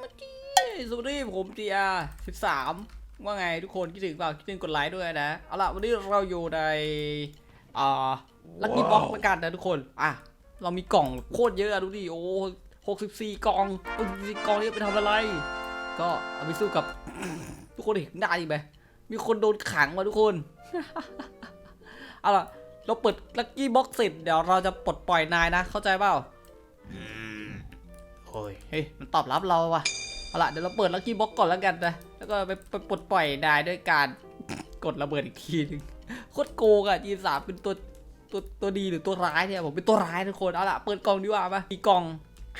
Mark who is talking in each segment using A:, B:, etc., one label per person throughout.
A: เมื่อกี้สวัสดีผมจีอาสิบสามว่าไงทุกคนคิดถึงเปล่าคิดถึงกดไลค์ด้วยนะ เอาล่ะวันนี้เราอยู่ในอ่าลัคกี้บ็อกเหมือนกันนะทุกคนอะเรามีกล่องโคตรเยอะอะดูดิโอ้หกสิบสี่กล่องหกสิบสี่กล่องนี้เอาไปทำอะไร ก็เอาไปสู้กับ ทุกคนเห็นได้ไหมมีคนโดนขังมาทุกคนเอาล่ะเราเปิดลัคกี้บ็อกเสร็จเดี๋ยวเราจะปลดปล่อยนายนะ เข้าใจเปล่า โอ้ย เฮ้ย มันตอบรับเราว่ะ เอาล่ะเดี๋ยวเราเปิดลัคกี้บ็อกก่อนแล้วกันนะ แล้วก็ไปปลดปล่อยนายด้วยการกดระเบิดอีกทีหนึงโคตรโกงอะจีสามเป็นตัวตัวตัวดีหรือตัวร้ายเนี่ยผมเป็นตัวร้ายทุกคน เอาล่ะเปิดกล่องดีกว่ามาอีกล่อง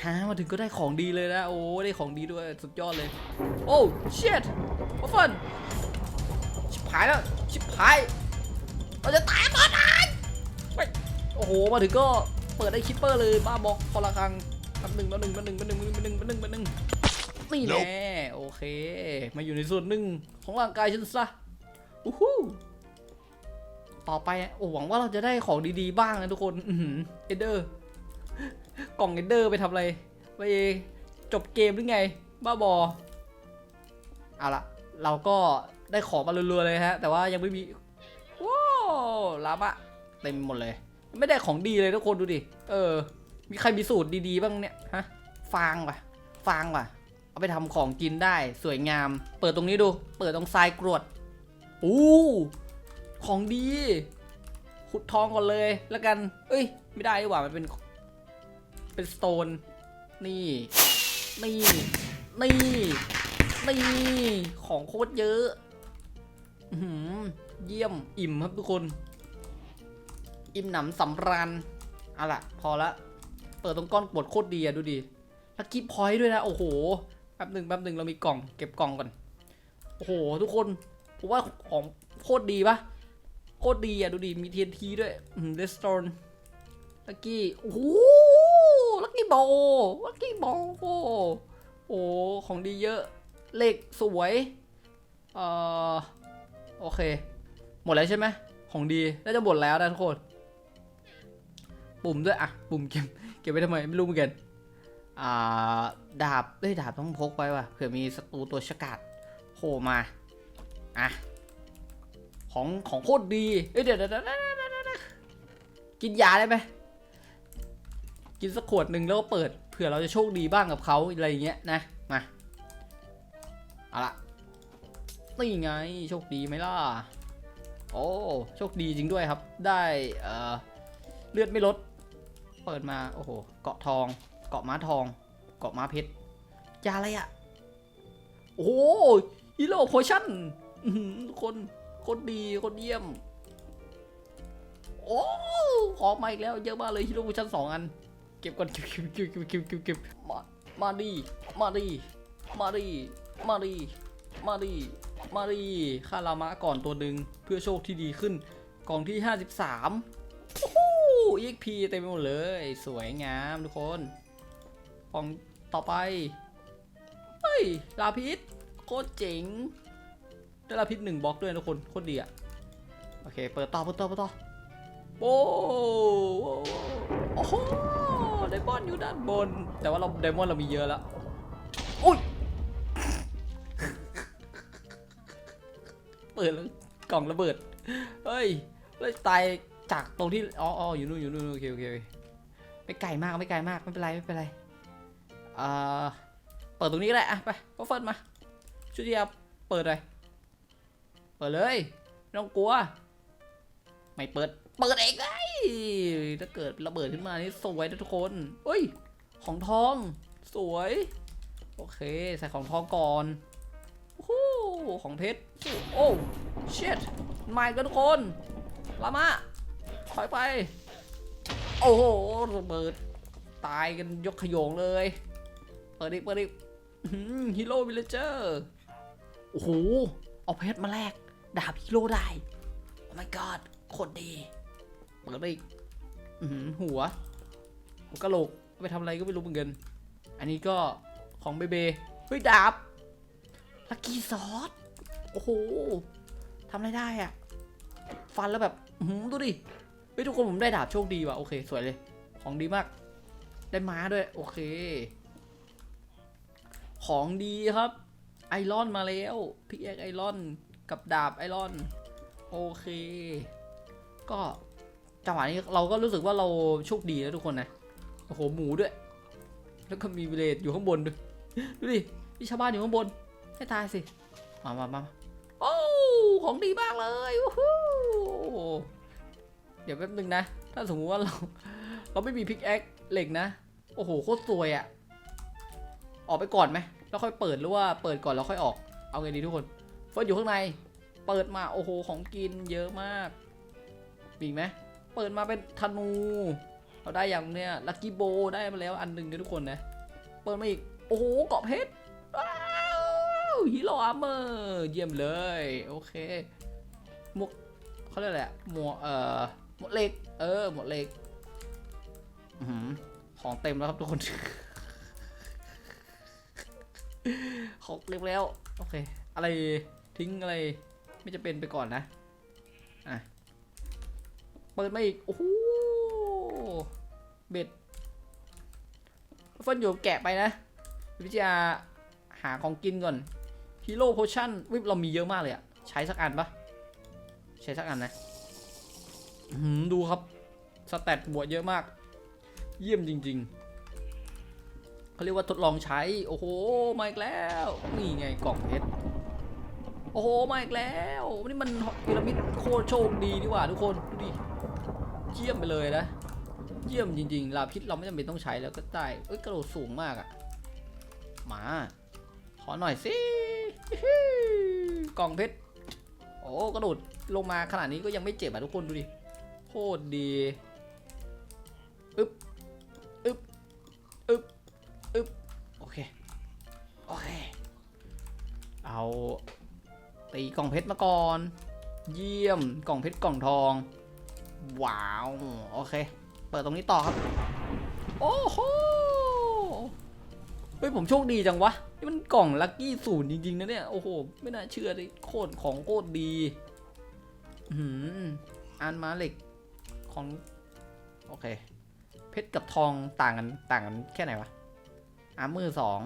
A: ฮะมาถึงก็ได้ของดีเลยนะ โอ้ได้ของดีด้วยสุดยอดเลย โอ้ shit วัฟเฟิลชิบหายแล้ว ชิบหาย เราจะตายก่อนนะไปโอ้โห มาถึงก็เปิดได้คิปเปอร์เลยบ้าบอกคนละครั้ง แป๊บหนึ่งแป๊บหนึ่งแป๊บหนึ่งแป๊บหนึ่งแป๊บหนึ่งแป๊บหนึ่งแป๊บหนึ่งนี่แน่โอเค มาอยู่ในส่วนหนึ่งของร่างกายฉันซะอู้หูต่อไปโอ้หวังว่าเราจะได้ของดีๆบ้างนะทุกคนอือหือเอเดอร์ กล่องเอเดอร์ไปทำอะไร ไปจบเกมหรือไง บ้าบอเอาละเราก็ได้ของมารัวๆเลยฮะ แต่ว่ายังไม่มีว้าวลามะเต็มหมดเลย ไม่ได้ของดีเลยทุกคนดูดิ เออ มีใครมีสูตรดีๆบ้างเนี่ยฮะฟางว่ะ ฟางว่ะ เอาไปทำของกินได้สวยงาม เปิดตรงนี้ดู เปิดตรงทรายกรวดอู้ของดี ขุดทองก่อนเลยแล้วกัน เอ้ย ไม่ได้ดีกว่ามันเป็น เป็นสโตน นี่ นี่ นี่ นี่ ของโคตรเยอะอื้อหือเยี่ยมอิ่มครับทุกคน อิ่มหนำสำราญเอาล่ะ พอละ เปิดตรงก้อนกดโคตรดีอะดูดิลักกี้พอยต์ด้วยนะ โอ้โห แป๊บหนึ่งแป๊บหนึ่งเรามีกล่อง เก็บกล่องก่อน โอ้โห ทุกคนผมว่าของโคตรดีปะโคตรดีอะดูดิ มี TNT ด้วยเดสโตนลักกี้ โอ้โห ลักกี้บอลลักกี้บอลโอ้โห ของดีเยอะเหล็กสวย เอ่อ โอเค หมดแล้วใช่ไหม ของดี น่าจะหมดแล้วนะทุกคน ปุ่มด้วยอะ ปุ่มเก็บ เก็บไว้ทำไมไม่รู้เหมือนกันอ่าดาบเอ้ยดาบต้องพกไว้ว่ะเผื่อมีศัตรูตัวฉกาจโผล่มาอะของของโคตรดีเอ้ยเดี๋ยวเดี๋ยวเดี๋ยวกินยาได้ไหมกินสักขวดหนึ่งแล้วก็เปิดเผื่อเราจะโชคดีบ้างกับเขาอะไรอย่างเงี้ยนะมาเอาละนี่ไงโชคดีไหมล่ะโอ้โชคดีจริงด้วยครับ ได้เเลือดไม่ลด เปิดมา โอ้โห เกาะทอง เกาะม้าทอง เกาะม้าเพชรยาอะไรอะโอ้โหฮีโร่โพชั่นคนคตรดีคตรเยี่ยม โอ้ขอมาอีกแล้วเยอะมากเลยฮีโร่โพชั่นสองอัน เก็บก่อนเก็บเก็บเก็บเก็บเก็บเก็บเก็บมามาดีมาดีมาดีมาดีมาดีมาดีฆ่าลามะก่อนตัวหนึ่งเพื่อโชคที่ดีขึ้นกล่องที่ 53 EXP เต็มไปหมดเลย สวยงามทุกคนกล่องต่อไป เฮ้ย ลาพิษโคตรเจ๋ง ได้ลาพิษหนึ่งบล็อกด้วยทุกคน โคตรดีอะโอเค เปิดต่อเปิดต่อเปิดต่อโอ้โอ้โหไดมอนด์อยู่ด้านบน แต่ว่าเราไดมอนด์เรามีเยอะแล้วอุ้ย เปิดแล้วกล่องระเบิด เฮ้ยเลยตาย จากตรงที่อ๋ออ๋ออยู่นู่นอยู่นู่นโอเคโอเคไม่ไกลมากไม่ไกลมากไม่เป็นไรไม่เป็นไรเอ่อเปิดตรงนี้ก็ได้อะไปก็เฟิร์นมาชุดที่จะเปิดเลยเปิดเลยไม่ต้องกลัว ไม่เปิดเปิดเองไงถ้าเกิดระเบิดขึ้นมานี่สวยนะทุกคนเฮ้ยของทอง สวย โอเค ใส่ของทองก่อนโอ้โหของเพชรโอ้เชิดมาอีกันทุกคนลามา ถอยไป โอ้โหระเบิด ตายกันยกขยงเลย เปิดดิเปิดดิฮีโร่วิลเลเจอร์โอ้โห เอาเพชรมาแลก ดาบฮีโร่ได้ โอ้ my god โคตรดี เปิดไปอีกอื้อหือหัวหัวกะโหลกไปทำอะไรก็ไม่รู้เหมือนกัน อันนี้ก็ของเบเบ เฮ้ย ดาบ ลักกี้ซอส โอ้โหทำอะไรได้อะ ฟันแล้วแบบหือดูดิ เฮ้ยทุกคนผมได้ดาบโชคดีว่ะโอเคสวยเลย ของดีมาก ได้ม้าด้วย โอเค ของดีครับ ไอรอนมาแล้วพิกแอคไอรอนกับดาบไอรอน โอเค ก็จังหวะนี้เราก็รู้สึกว่าเราโชคดีแล้วทุกคนนะโอ้โหหมูด้วย แล้วก็มีวิเลจอยู่ข้างบนด้วยดูดิมีชาวบ้านอยู่ข้างบนให้ตายสิมามามาโอ้ของดีมากเลยวู้ฮู้ เดี๋ยวแป๊บนึงนะ ถ้าสมมติว่าเรา เราไม่มีพิกแอคเหล็กนะ โอ้โหโคตรสวยอะออกไปก่อนไหมแล้วค่อยเปิดหรือว่าเปิดก่อนแล้วค่อยออก เอาไงดีทุกคนเฟิร์สอยู่ข้างใน เปิดมาโอ้โหของกินเยอะมากมีไหมเปิดมาเป็นธนู เราได้อย่างเนี้ยลักกี้โบได้มาแล้วอันหนึ่งนะทุกคนนะ เปิดมาอีก โอ้โหเกาะเพชรว้าวฮีโร่อาร์เมอร์เยี่ยมเลย โอเคหมวกเขาเรียกอะไรอะหมวกเอ่อ หมวกเหล็ก เออ หมวกเหล็กของเต็มแล้วครับทุกคน ของเต็มแล้ว โอเค อะไรทิ้งอะไร ไม่จะเป็นไปก่อนนะ อะ เปิดมาอีก โอ้โห เบ็ดฟิร์นอยู่แกะไปนะ วิทยาหาของกินก่อนฮีโร่โพชั่นวิบเรามีเยอะมากเลยอะใช้สักอันปะใช้สักอันนะ ดูครับสแตทบวกเยอะมาก เยี่ยมจริง ๆเขาเรียกว่าทดลองใช้ โอ้โหมาอีกแล้ว นี่ไงกล่องเพชรโอ้โหมาอีกแล้วนี่มันพีระมิดโคตรโชคดีดีกว่าทุกคนดูดิเยี่ยมไปเลยนะเยี่ยมจริงๆลาพิษเราไม่จำเป็นต้องใช้แล้วก็ได้เอ้ยกระโดดสูงมากอะมา ขอหน่อยสิกล่องเพชรโอ้กระโดดลงมาขนาดนี้ก็ยังไม่เจ็บอะทุกคนดูดิ โคตรดีอึ๊บอึ๊บอึ๊บอึ๊บโอเค โอเค เอา ตีกล่องเพชรมาก่อน เยี่ยมกล่องเพชรกล่องทอง ว้าว โอเค เปิดตรงนี้ต่อครับ โอ้โหเฮ้ยผมโชคดีจังวะ นี่มันกล่องลัคกี้ศูนย์จริงๆนะเนี่ย โอ้โห ไม่น่าเชื่อเลยโคตรของโคตรดี อืมอันมาเหล็ก ของ โอเค เพชรกับทองต่างกันต่างกันแค่ไหนวะอาร์มือสอง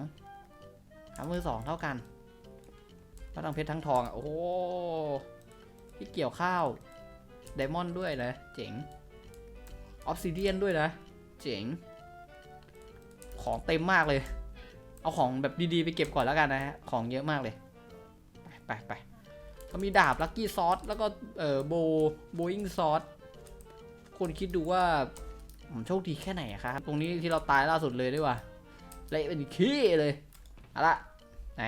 A: อาร์มือสองเท่ากันก็ทั้งเพชรทั้งทองอะโอ้โหที่เกี่ยวข้าวไดมอนด์ด้วยนะเจ๋งออฟซิเดียนด้วยนะ เจ๋ง ของเต็มมากเลย เอาของแบบดีๆ ไปเก็บก่อนแล้วกันนะฮะ ของเยอะมากเลย ไปไปไปก็มีดาบลักกี้ซอสแล้วก็เอ่อโบโบอิงซอส คุณคิดดูว่าผมโชคดีแค่ไหนครับ ตรงนี้ที่เราตายล่าสุดเลยดีกว่าเละเป็นขี้เลยเอาละไหน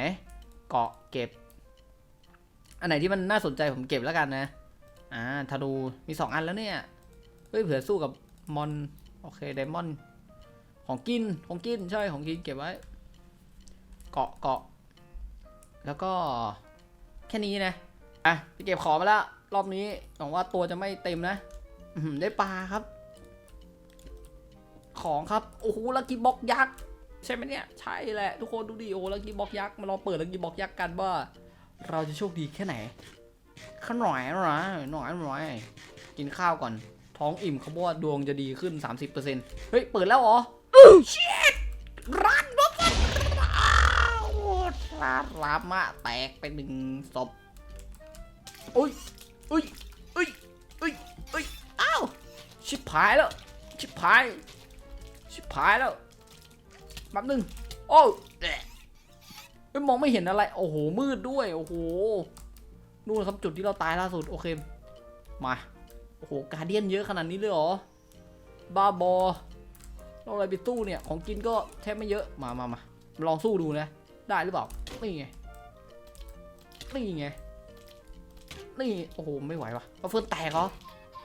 A: เกาะเก็บ อันไหนที่มันน่าสนใจผมเก็บแล้วกันนะ อ่าธนูมีสองอันแล้วเนี่ย เฮ้ยเผื่อสู้กับมอน โอเคไดมอนด์ของกิน ของกินใช่ ของกินเก็บไว้ เกาะเกาะ แล้วก็แค่นี้นะ อะไปเก็บของมาแล้ว รอบนี้หวังว่าตัวจะไม่เต็มนะ ได้ปลาครับ ของครับ โอ้โหลักกี้บ็อกยักษ์ใช่ไหมเนี่ย ใช่แหละ ทุกคนดูดิโอ้ลักกี้บ็อกยักษ์มาลองเปิดลักกี้บ็อกยักษ์กันว่า เราจะโชคดีแค่ไหนข้าหน่อยหน่อยหน่อยหน่อยกินข้าวก่อน ท้องอิ่มเขาบอกว่าดวงจะดีขึ้น 30%เฮ้ย เปิดแล้วเหรอเชิดรันรถลาลามะแตกไปหนึ่งศพอุ้ยอุ้ย ชิบหายแล้ว ชิบหาย ชิบหายแล้วแป๊บหนึง โอ้แอะเฮ้ยมองไม่เห็นอะไร โอ้โห มืดด้วย โอ้โห นู่นครับจุดที่เราตายล่าสุด โอเค มา โอ้โห การเดียนเยอะขนาดนี้เลยเหรอ บ้าบอเราอะไรไปสู้เนี่ย ของกินก็แทบไม่เยอะ มามามาลองสู้ดูนะ ได้หรือเปล่า นี่ไง นี่ไง นี่ โอ้โห ไม่ไหววะก็เฟิร์นแตกเหรอ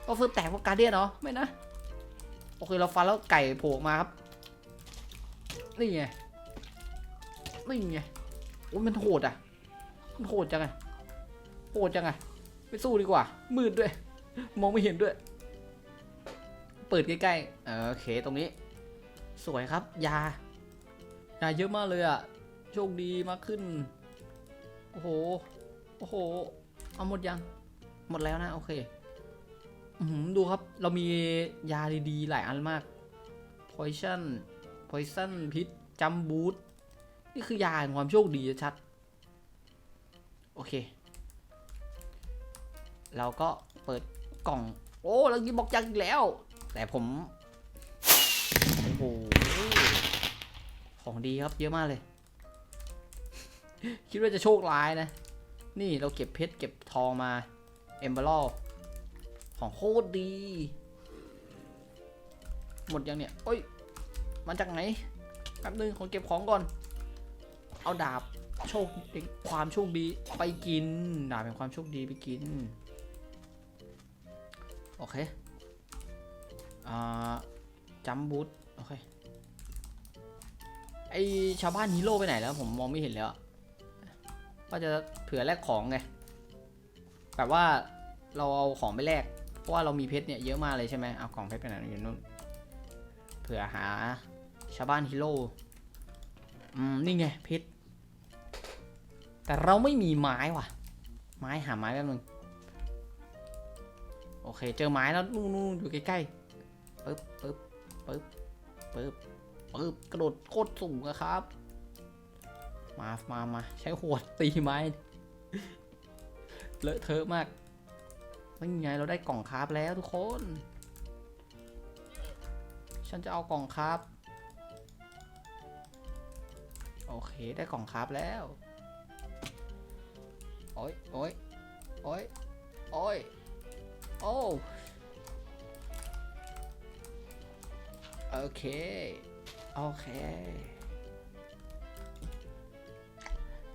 A: ก็เฟิร์นแตกเพราะการเดียนเหรอไม่นะโอเคเราฟันแล้วไก่โผล่ออกมาครับนี่ไงนี่ไงโอ้ยมันโหดอะมันโหดจังไงโหดจังไงไม่สู้ดีกว่า มืดด้วย มองไม่เห็นด้วย เปิดใกล้ๆเออโอเคตรงนี้ สวยครับ ยายาเยอะมากเลยอะโชคดีมากขึ้น โอ้โห โอ้โห เอาหมดยัง หมดแล้วนะ โอเคอือหือ ดูครับ เรามียาดีๆ หลายอันมาก poison poison พิษจัมบูทนี่คือยาแห่งความโชคดีชัด โอเค เราก็เปิดกล่อง โอ้แล้วกี้บอกยักษ์อีกแล้ว แต่ผมโอ้โหของดีครับเยอะมากเลย คิดว่าจะโชคร้ายนะ นี่เราเก็บเพชรเก็บทองมาเอมเบอร์ ของโคตรดี หมดยังเนี่ยโอ้ยมาจากไหนแป๊บนึงขอเก็บของก่อน เอาดาบโชคความโชคดีไปกิน ดาบแห่งความโชคดีไปกิน โอเคอ่าจัมบูทโอเคไอชาวบ้านฮีโร่ไปไหนแล้วผมมองไม่เห็นแล้วอะว่าจะเผื่อแลกของไงแบบว่าเราเอาของไปแลก เพราะว่าเรามีเพชรเนี่ยเยอะมากเลยใช่ไหมเอากล่องเพชรไปไหนอยู่นู่นเผื่อหาชาวบ้านฮีโร่อืมนี่ไงเพชรแต่เราไม่มีไม้ว่ะ ไม้หาไม้แป๊บนึงโอเค เจอไม้แล้วนู่นๆอยู่ใกล้ๆปึ๊บปึ๊บปึ๊บปึ๊บปึ๊บกระโดดโคตรสูงอะครับ มามามาใช้หัวตีไม้เลอะเทอะมาก นี่ไงเราได้กล่องคราฟแล้วทุกคน ฉันจะเอากล่องคราฟโอเคได้กล่องคราฟแล้วโอ้ยโอ้ยโอ้ยโอ้ยโอ้โอเค โอเค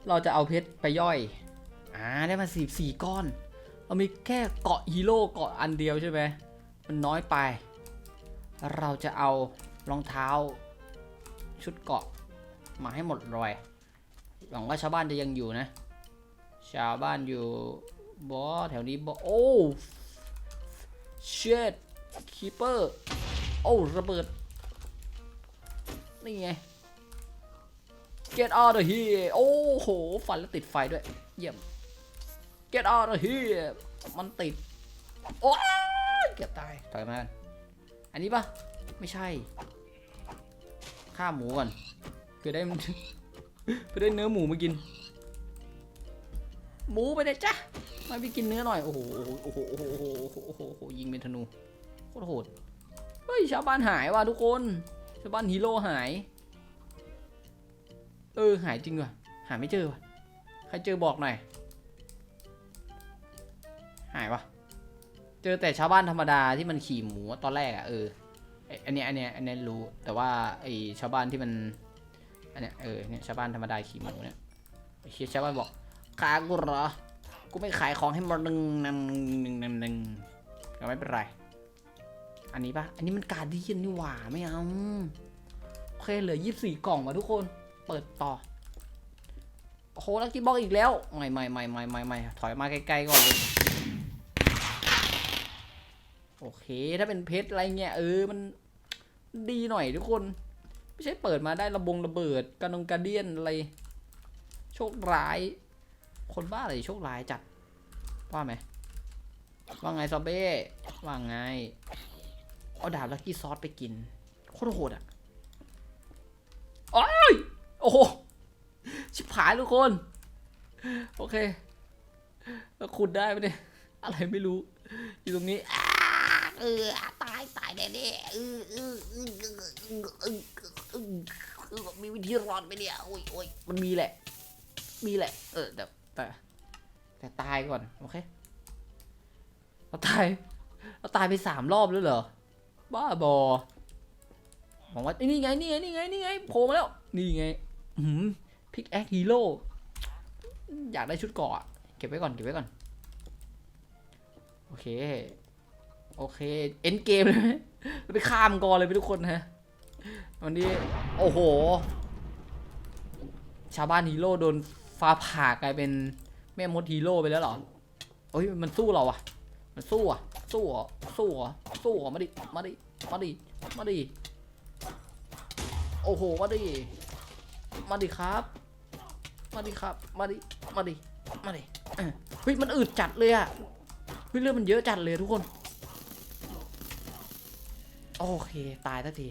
A: เราจะเอาเพชรไปย่อย อ่า ได้มาสี่สี่ก้อน เรามีแค่เกาะฮีโร่เกาะอันเดียวใช่ไหมมันน้อยไป เราจะเอารองเท้าชุดเกาะมาให้หมดเลยหวังว่าชาวบ้านจะยังอยู่นะ ชาวบ้านอยู่บอแถวนี้บอโอ้เชดคีเปอร์โอ้ระเบิด นี่ไง get out of here โอ้โห ฟันแล้วติดไฟด้วย เยี่ยม get out of here มันติด โอ้เกือบตายถอยมา อันนี้ปะไม่ใช่ ฆ่าหมูก่อนเพื่อได้เพื่อได้เนื้อหมูมากิน หมูไปเลยจ้ะมาไปกินเนื้อหน่อย โอ้โห โอ้โห โอ้โห โอ้โหโอ้โหโอ้โหยิงเป็นธนู โคตรโหด เฮ้ย ชาวบ้านหายว่ะทุกคน ชาวบ้านฮีโร่หาย เออ หายจริงว่ะ หาไม่เจอว่ะ ใครเจอบอกหน่อย หายวะเจอแต่ชาวบ้านธรรมดาที่มันขี่หมูตอนแรกอะเออไอ้อันเนี้ยอันเนี้ยอันเนี้ยรู้แต่ว่าไอชาวบ้านที่มันอันเนี้ยเออเนี่ยชาวบ้านธรรมดาขี่หมูเนี่ยไอเชี่ยชาวบ้านบอกขายกูเหรอกูไม่ขายของให้มันหนึ่งหนึ่งหนึ่งหนึ่งหนึ่งก็ไม่เป็นไร อันนี้ปะอันนี้มันการดีนนี่หว่าไม่เอาโอเคเหลือยี่สิบสี่กล่องมาทุกคนเปิดต่อโอ้โหลักกี้บ็อกอีกแล้วไม่ไม่ไม่ไม่ไม่ไม่ถอยมาไกลๆก่อนเลย เค ถ้าเป็นเพชรอะไรเงี้ยเออมันดีหน่อยทุกคน ไม่ใช่เปิดมาได้ระบงระเบิดกระนงกระเดียนอะไร โชคร้าย คนบ้าอะไรโชคร้ายจัดว่าไหมว่าไงซอเบ้ว่าไงเอาดาบลักกี้ซอสไปกินโคตรโหดอะโอ้ยโอ้โหชิบหายทุกคน โอเคแล้วขุดได้ไหมเนี่ยอะไรไม่รู้ อยู่ตรงนี้ เออตายตายแน่ๆเออเออมีวิธีรอดไหมเนี่ยโอ้ยโอ้ยมันมีแหละ มีแหละ เออแต่แต่แต่ตายก่อนโอเคเราตายเราตายไปสามรอบแล้วเหรอบ้าบอมองว่านี่ไงนี่ไงนี่ไงนี่ไงโผล่มาแล้วนี่ไงหืมพิกแอคฮีโร่อยากได้ชุดเกาะเก็บไว้ก่อนเก็บไว้ก่อน โอเค โอเค เอ็นเกมเลยไหมเราไปข้ามกอเลยไปทุกคนฮะวันนี้ โอ้โห ชาวบ้านฮีโร่โดนฟ้าผ่ากลายเป็นแม่มดฮีโร่ไปแล้วเหรอเฮ้ยมันสู้เราอะมันสู้อะสู้เหรอสู้เหรอสู้เหรอมาดิ มาดิ มาดิ มาดิ โอ้โห มาดิ มาดิครับ มาดิครับ มาดิ มาดิ มาดิเออเฮ้ย มันอืดจัดเลยอะเฮ้ยเลือดมันเยอะจัดเลยทุกคน โอเค ตายสักที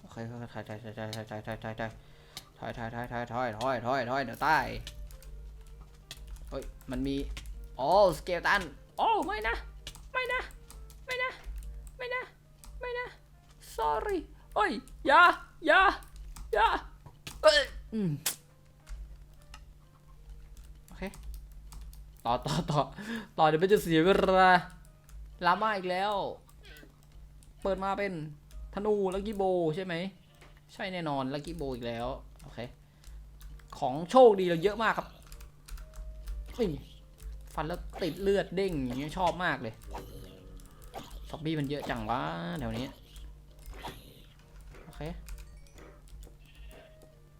A: โอเคถอยถอยถอยถอยถอยถอยถอยถอยถอยถอยถอยถอยถอยถอยถอยถอยถอยเดี๋ยวตายเฮ้ย มันมีโอ้สเกลตัน โอ้ไม่นะ ไม่นะ ไม่นะ ไม่นะ ไม่นะ sorry เอ้ยอย่าอย่าอย่าเอ้ยอืมโอเค ต่อต่อต่อต่อเดี๋ยวมันจะเสียเวลาลามาอีกแล้ว เปิดมาเป็นธนูลักกี้โบใช่ไหม ใช่แน่นอนลักกี้โบอีกแล้ว โอเค ของโชคดีเราเยอะมากครับฟันแล้วติดเลือดเด้งอย่างเงี้ยชอบมากเลยซอมบี้มันเยอะจังวะแถวนี้ โอเค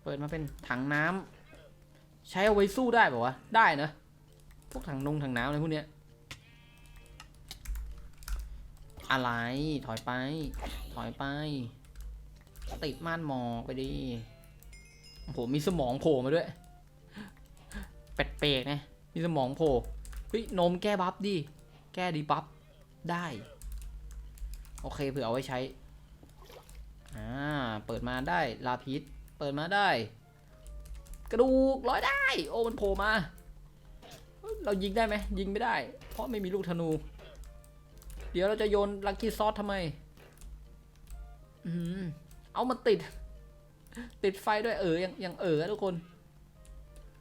A: เปิดมาเป็นถังน้ำใช้เอาไว้สู้ได้ป่าวะ ได้เนอะ พวกถังนงถังน้ำอะไรพวกเนี้ย อะไร ถอยไป ถอยไป ติดม่านหมอกไปดิโอ้โหมีสมองโผล่มาด้วย แปลกๆนะ มีสมองโผล่ เฮ้ย นมแก้บัฟดิ แก้ดีบัฟได้ โอเคเผื่อเอาไว้ใช้ อ่า เปิดมาได้ลาพิษ เปิดมาได้ กระดูกร้อยได้ โอ้ มันโผล่มา เรายิงได้ไหมยิงไม่ได้ เพราะไม่มีลูกธนู เดี๋ยวเราจะโยนลักกี้ซอสทำไม อืมเอามาติด ติดไฟด้วยเออยังยังเออทุกคน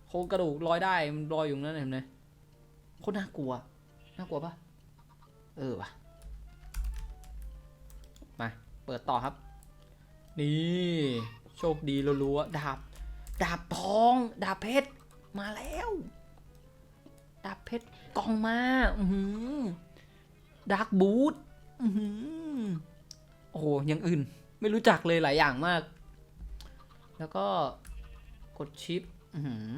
A: โครงกระดูกลอยได้มันลอยอยู่นั่นเห็นไหมโคตรน่ากลัว น่ากลัวปะเออปะมาเปิดต่อครับ นี่โชคดีรัวๆดาบ ดาบทอง ดาบเพชร มาแล้ว ดาบเพชรกองมาอือหือดาร์กบูทอืโอ้โหย่างอื่น ไม่รู้จักเลยหลายอย่างมาก แล้วก็กดชิปอือหือ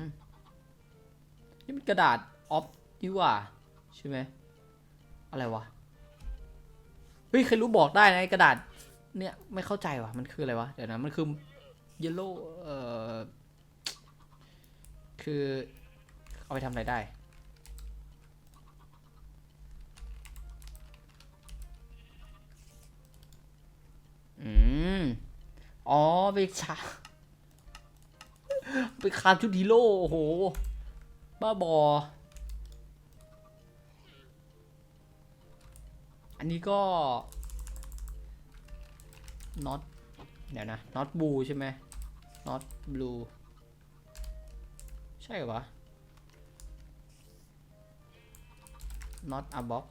A: นี่มันกระดาษออฟดีว่า ใช่ไหม อะไรวะ เฮ้ย ใครรู้บอกได้นะกระดาษ เนี่ย ไม่เข้าใจว่ะ มันคืออะไรวะ เดี๋ยวนะ มันคือเยลโล่เอ่อ คือ เอาไปทำอะไรได้ ม อ๋อ ไปชาไปคาบชุดฮีโร่ โอ้โห บ้าบอ อันนี้ก็ not เดี๋ยวนะ not blue ใช่ไหม not blue ใช่เหรอวะ not a box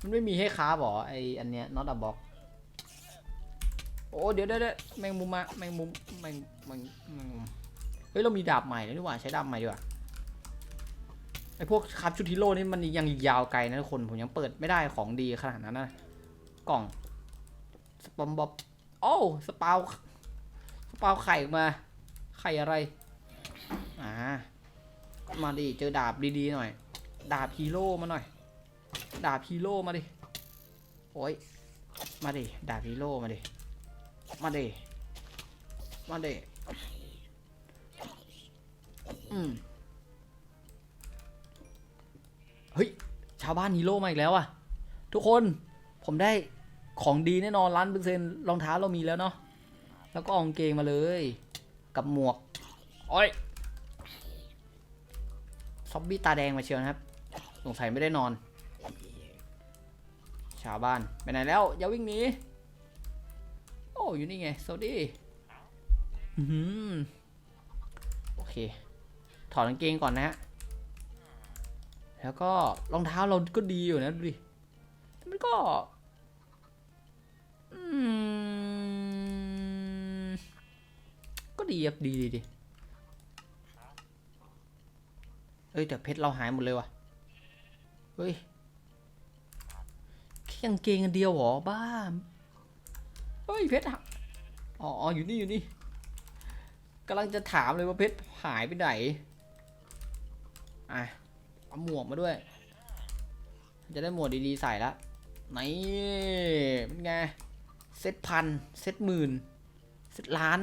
A: มันไม่มีให้ค้าบหรอไออันเนี้ย not a box โอ้เดี๋ยวเดี๋ยวเดี๋ยวแมงมุมมาแมงมุมแมงแมงแมงมุมเฮ้ยเรามีดาบใหม่แล้วนี่หว่าใช้ดาบใหม่ดีกว่าไอพวกคาบชุดฮีโร่นี่มันยังยาวไกลนะทุกคนผมยังเปิดไม่ได้ของดีขนาดนั้นนะกล่องสปอมบอบโอ้สปาวสปาวไข่ออกมาไข่อะไรอ่ามาดิเจอดาบดีๆหน่อย ดาบฮีโร่มาหน่อย ดาบฮีโร่มาดิโอ้ยมาดิดาบฮีโร่มาดิ มาเดมาเดอืมเฮ้ย ชาวบ้านฮีโร่มาอีกแล้วอะทุกคนผมได้ของดีแน่นอนล้านเปอร์เซ็นต์รองเท้าเรามีแล้วเนาะแล้วก็เอากางเกงมาเลย กับหมวกโอ้ยซอมบี้ตาแดงมาเชียวนะครับ สงสัยไม่ได้นอน ชาวบ้าน ไปไหนแล้ว อย่าวิ่งหนี อ้อยู่นี่ไงสวัสดีอื้อหือโอเค ถอดกางเกงก่อนนะฮะแล้วก็รองเท้าเราก็ดีอยู่นะดูดิมันก็อืมก็ดีครับดีดีดีเอ้ยแต่เพชรเราหายหมดเลยว่ะ เฮ้ยแค่กางเกงอันเดียวหรอบ้า เฮ้ยเพชรหาอ๋ออ๋ออยู่นี่อยู่นี่กำลังจะถามเลยว่าเพชรหายไปไหนอะเอาหมวกมาด้วย จะได้หมวกดีๆใส่ละนี่เป็นไงเซตพันเซตหมื่นเซตล้าน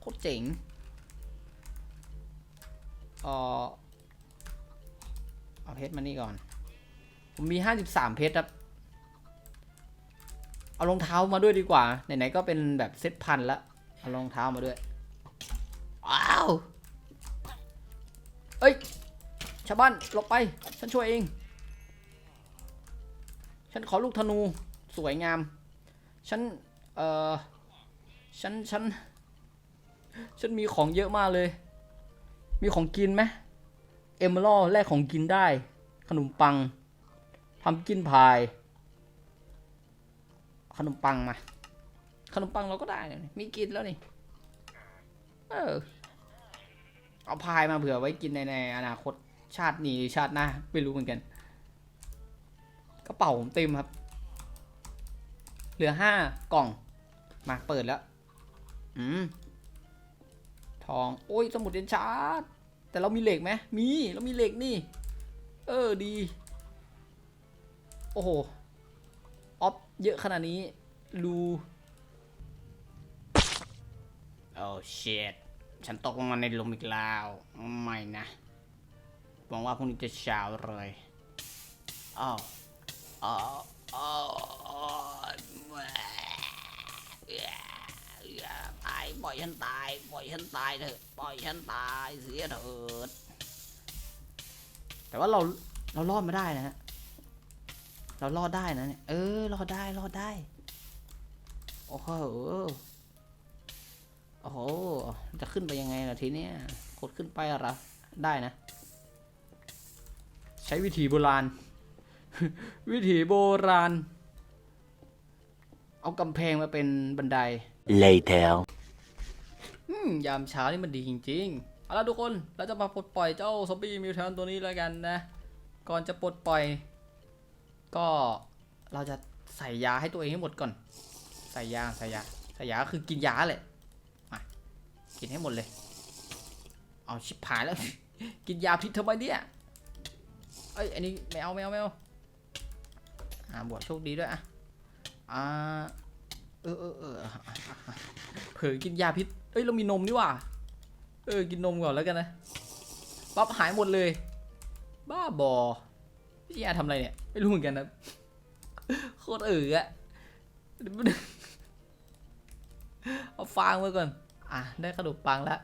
A: โคตรเจ๋งเออเอาเพชรมานี่ก่อน ผมมี 53 เพชรครับ เอารองเท้ามาด้วยดีกว่า ไหนๆก็เป็นแบบเซ็ตพันละเอารองเท้ามาด้วย ว้าว เอ้ย ชาวบ้านหลบไป ฉันช่วยเอง ฉันขอลูกธนู สวยงาม ฉัน เอ่อ ฉัน ฉัน ฉันมีของเยอะมากเลย มีของกินไหมเอมเมอรัลแลกของกินได้ ขนมปังทำกินพาย ขนมปังมา ขนมปังเราก็ได้นี่มีกินแล้วนี่ เออ เอาพายมาเผื่อไว้กินในในอนาคตชาตินี้ชาติหน้าไม่รู้เหมือนกัน กระเป๋าผมเต็มครับ เหลือห้ากล่อง มาเปิดแล้ว อืม ทอง โอ้ย สมุดเรียนชาร์จแต่เรามีเหล็กไหมมี เรามีเหล็กนี่ เออ ดี โอ้โห เยอะขนาดนี้รูโอ้เชดฉันตกลงมาในหลุมอีกแล้ว ไม่นะหวังว่าพรุ่งนี้จะเช้าเลยอ้าวอ้าวอ้าวอ้าวตายปล่อยฉันตายปล่อยฉันตายเถอะปล่อยฉันตายเสียเถิดแต่ว่าเราเรารอดมาได้นะฮะ เรารอดได้นะเนี่ย เออ รอดได้ รอดได้ โอ้โห โอ้โห จะขึ้นไปยังไงล่ะทีเนี้ยกดขึ้นไปเหรอ ได้นะ ใช้วิธีโบราณ วิธีโบราณ เอากำแพงมาเป็นบันได
B: Later.
A: อืมยามเช้านี่มันดีจริงๆ เอาละทุกคน เราจะมาปลดปล่อยเจ้าซอมบี้มิวแทนตัวนี้แล้วกันนะ ก่อนจะปลดปล่อย ก็เราจะใส่ยาให้ตัวเองให้หมดก่อน ใส่ยาใส่ยาใส่ยาคือกินยาแหละมากินให้หมดเลย เอาชิบหายแล้ว กินยาพิษทำไมเนี่ยเอ้ยอันนี้ไม่เอาไม่เอาไม่เอาอ่าบวชโชคดีด้วยอะอ่าเออเออเออเผลอกินยาพิษเอ้ยเรามีนมนี่ว่าเออกินนมก่อนแล้วกันนะปั๊บหายหมดเลย บ้าบอพี่ยาทำอะไรเนี่ย ไม่รู้เหมือนกันนะโคตรเอ๋ออะเอาฟางมาก่อน อะ ได้ขนมปังแล้ว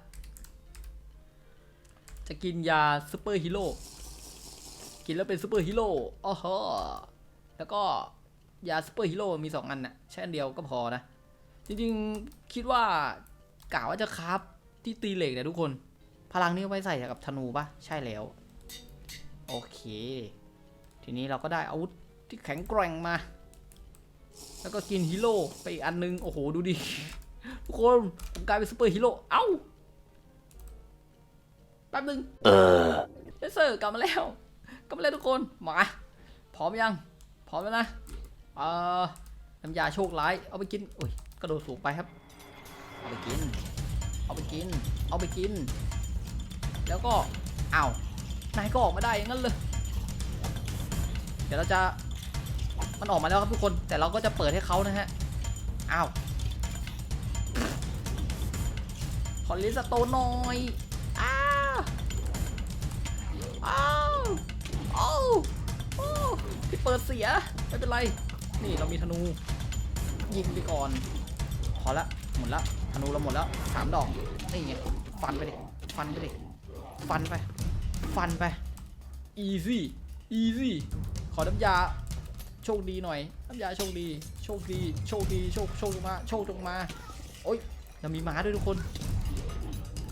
A: จะกินยาซูเปอร์ฮีโร่กินแล้วเป็นซูเปอร์ฮีโร่อ๋อฮะแล้วก็ยาซูเปอร์ฮีโร่มีสองอันน่ะ ใช้อันเดียวก็พอนะ จริงๆคิดว่ากะว่าจะคราฟที่ตีเหล็กนี่ยทุกคน พลังนี้เอาไว้ใส่กับธนูปะใช่แล้ว โอเค ทีนี้เราก็ได้อาวุธที่แข็งแกร่งมา แล้วก็กินฮีโร่ไปอีกอันนึง โอ้โห ดูดิ ทุกคนผมกลายเป็นซูเปอร์ฮีโร่ เอ้า แป๊บนึง
B: Uh.
A: เจสเซอร์กลับมาแล้ว กลับมาแล้วทุกคน มา พร้อมยัง พร้อมแล้วนะ เอ่อ น้ำยาโชคร้าย เอาไปกินอุ้ย กระโดดสูงไปครับ เอาไปกิน เอาไปกิน เอาไปกิน แล้วก็อ้าวนายก็ออกมาได้อย่างนั้นเลย เดี๋ยวเราจะมันออกมาแล้วครับทุกคนแต่เราก็จะเปิดให้เขานะฮะอ้าวขอลิสโตนหน่อยอ้าวอ้าวอ้าวอ้ที่เปิดเสีย ไม่เป็นไร นี่เรามีธนู ยิงไปก่อน พอละหมดละธนูเราหมดแล้วสามดอก นี่ไง ฟันไปดิ ฟันไปดิ ฟันไป ฟันไป easy easy ขอน้ำยาโชคดีหน่อย น้ำยาโชคดี โชคดี โชคดี โชค โชคมา โชคจงมา โอ๊ยเรามีม้าด้วยทุกคน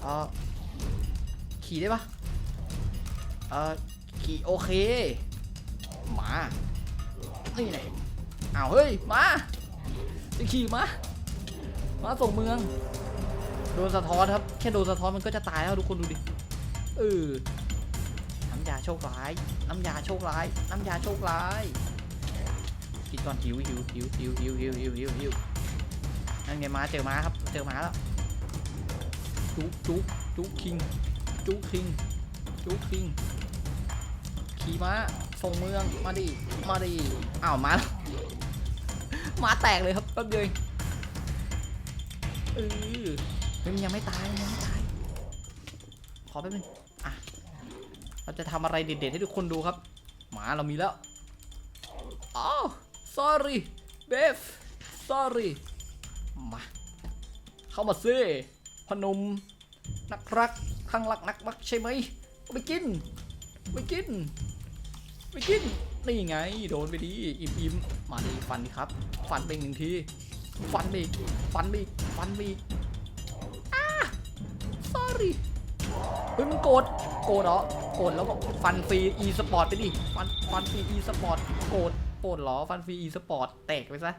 A: เออขี่ได้ปะเออขี่โอเคหมา นี่ไหนอ้าวเฮ้ย มาจะขี่มา มาส่งเมือง โดนสะท้อนครับ แค่โดนสะท้อนมันก็จะตายแล้วทุกคนดูดิ เออำยาโชคร้าย น้ำยาโชคร้าย น้ำยาโชคร้าย กินก่อนหิวหิวหิวหิวหิวหิวหิวหิวหิวนั่นไงมาเจอมาครับ เจอมาแล้ว จุ๊กจุ๊กจุ๊กคิง จุ๊กคิง จุ๊กคิง ขี่ม้าส่งเมือง มาดิ มาดิ อ้าวมามาแตกเลยครับแป๊บเดียวเออมันยังไม่ตายมันยังไม่ตาย ขอแป๊บนึง เราจะทำอะไรเด็ดๆให้ทุกคนดูครับ หมาเรามีแล้วอ้าว sorry Bev sorry มา เข้ามาซิพนม นักรักข้างรักนักมักใช่ไหมไปกินไปกินไปกิน นี่ไง โดนไปดีอิ่มอิ่มมาดีฟันครับ ฟันไปหนึ่งที ฟันไปฟันไปฟันไปอีกอ้า sorry เฮ้ยมึงโกรธโกรธเหรอโกรธแล้วก็ฟันฟรี e สปอร์ตไปดิฟันฟันฟรี e สปอร์ตโกรธโกรธเหรอฟันฟรี e สปอร์ตแตกไปซะ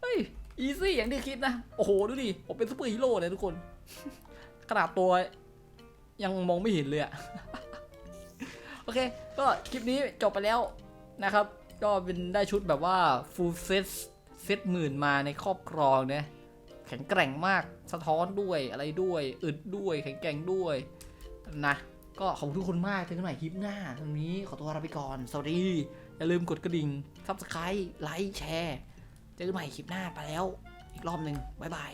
A: เฮ้ยอีซี่อย่างที่คิดนะ โอ้โหดูดิผมเป็นซูเปอร์ฮีโร่เลยทุกคนขนาดตัวยังมองไม่เห็นเลยอะโอเค ก็คลิปนี้จบไปแล้วนะครับ ก็เป็นได้ชุดแบบว่า full set เซตหมื่นมาในครอบครองเนี่ย แข็งแกร่งมากสะท้อนด้วยอะไรด้วย อึดด้วย แข็งแกร่งด้วยนะก็ขอบคุณทุกคนมากเจอกันใหม่คลิปหน้าตรงนี้ขอตัวลาไปก่อน สวัสดี อย่าลืมกดกระดิ่ง subscribe ไลค์แชร์ เจอกันใหม่คลิปหน้าไปแล้ว อีกรอบหนึ่งบ๊ายบาย